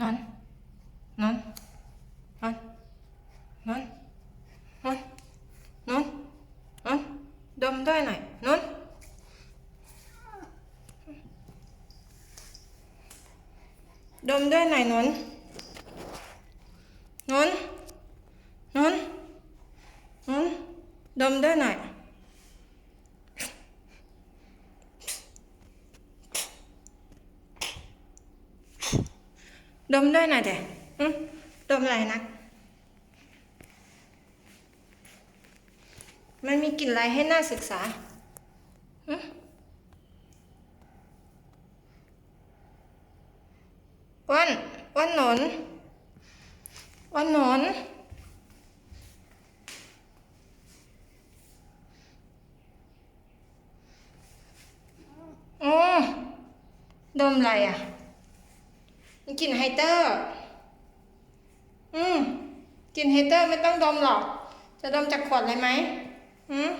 นอน นอน นอน นอน นอน นอน นอน ดมด้วยหน่อย นอนดมด้วยหน่อยนอนนอนนอนนอนดมด้วยหน่อย ดมด้วยหน่อยเด็อืมดมอะไรนัก มันมีกลิ่นอะไรให้น่าศึกษาอ้วันอ้วันหนนอ้วันหนนโอ้ดมอะไรอะ มีกลิ่นไฮเตอร์ อืมกลิ่นไฮเตอร์ไม่ต้องดมหรอก จะดมจากขวดเลยไหมอืม